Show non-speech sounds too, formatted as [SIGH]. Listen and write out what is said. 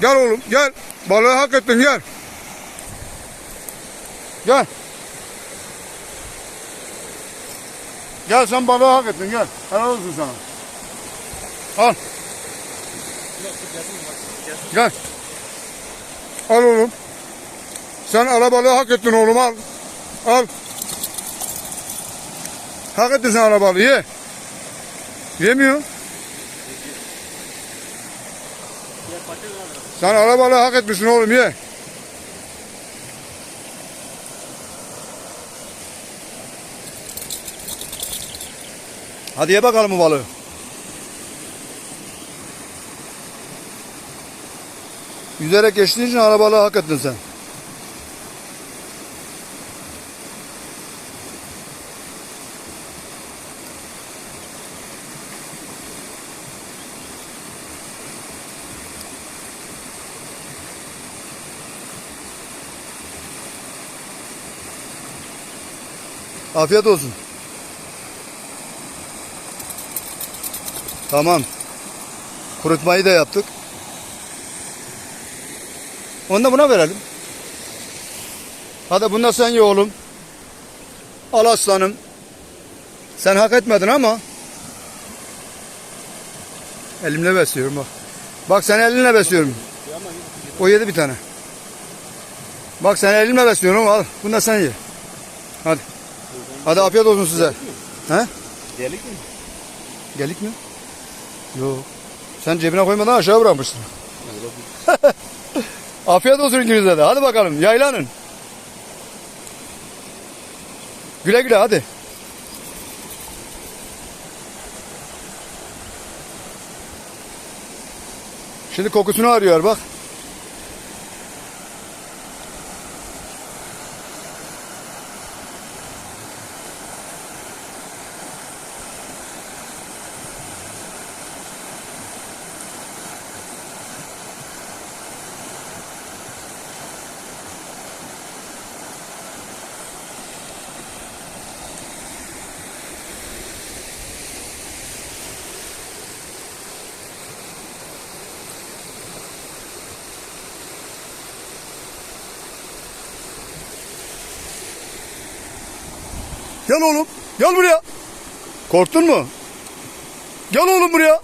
Gel oğlum gel. Balığı hak ettin gel. Gel. Gel sen balığı hak ettin gel. Helal olsun sana. Al. Gel. Al oğlum. Sen arabalığı hak ettin oğlum al. Al. Hak ettin sen arabalığı ye. Yemiyor. Sen arabalığı hak etmişsin oğlum ye. Hadi ye bakalım bu balığı. Yüzerek geçtiğin için arabalığı hak ettin sen. Afiyet olsun. Tamam. Kurutmayı da yaptık. Onu da buna verelim. Hadi bunu da sen ye oğlum. Al aslanım. Sen hak etmedin ama. Elimle besliyorum bak. Bak sen elinle besliyorum. O yedi bir tane. Bak sen elimle besliyorum al. Bunu da sen ye. Hadi. Hadi afiyet olsun size. He? Delik mi? Gelik mi? Yok. Sen cebine koymadan aşağı bırakmışsın. [LAUGHS] Afiyet olsun ikinize de. Hadi bakalım yaylanın. Güle güle hadi. Şimdi kokusunu arıyor bak. Gel oğlum. Gel buraya. Korktun mu? Gel oğlum buraya.